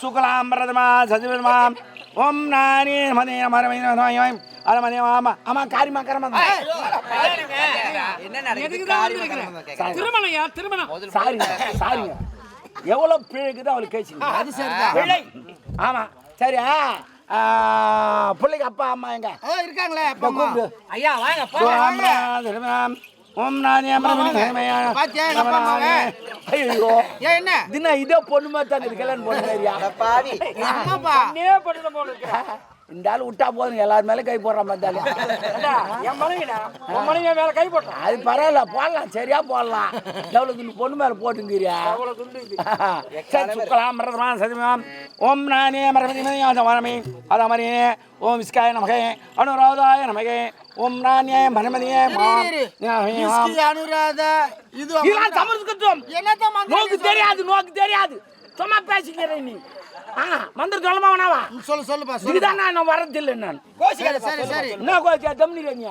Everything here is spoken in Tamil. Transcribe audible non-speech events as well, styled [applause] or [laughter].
சுகலாம்பிரதமா சதிவிதமா ஓம் நானே மதே மரமயம் அரமதே ஆமா ஆமா காரிமா கரமா. திருமணம்யா திருமணம் சாரிங்க சாரிங்க எவ்வளவு பிழைக்குதோ அவளுக்கு கேச்சுங்க அது பிழை. ஆமா. சரியா பிள்ளைக்கு அப்பா அம்மா எங்க? இருக்காங்களே கூப்பிடு. ஐயா வாங்க ஓம் நானே அம்மாவை? ஐயோ. ஏன் என்ன? தின இதே பொண்ணு மாதிரி தான் கல்யாணம் பொண்ணு அட பாவி. அம்மாப்பா. இந்த ஆள் விட்டா போதுங்க எல்லார் மேலே கை போடுற மாதிரி மேல கை போட்டான் அது பரவாயில்ல போடலாம் சரியா போடலாம். எவ்வளவு துண்டு பொண்ணு மேல போட்டுங்கிறியா? [laughs] சுக்கலாம் மரதமான் சதிமாம். ஓம் நானே வரமே அத மாதிரி ஓம் விஸ்காய நமகே அனுராதாய நமகே. ஓம் நானே மரமதியே அனுராதா இது சமஸ்கிருதம் மந்திரம் நோக்கு தெரியாது நோக்கு தெரியாது. சும்மா பேசிக்கிறேன் நீ. மந்திர சொல்லமா வேணாவா? சொல்லு சொல்லுப்பா சொல்லு இதுதான் நான் வரதில்லை நான். சரி சரி சரி. என்ன கோச்சியா தம்னி நீ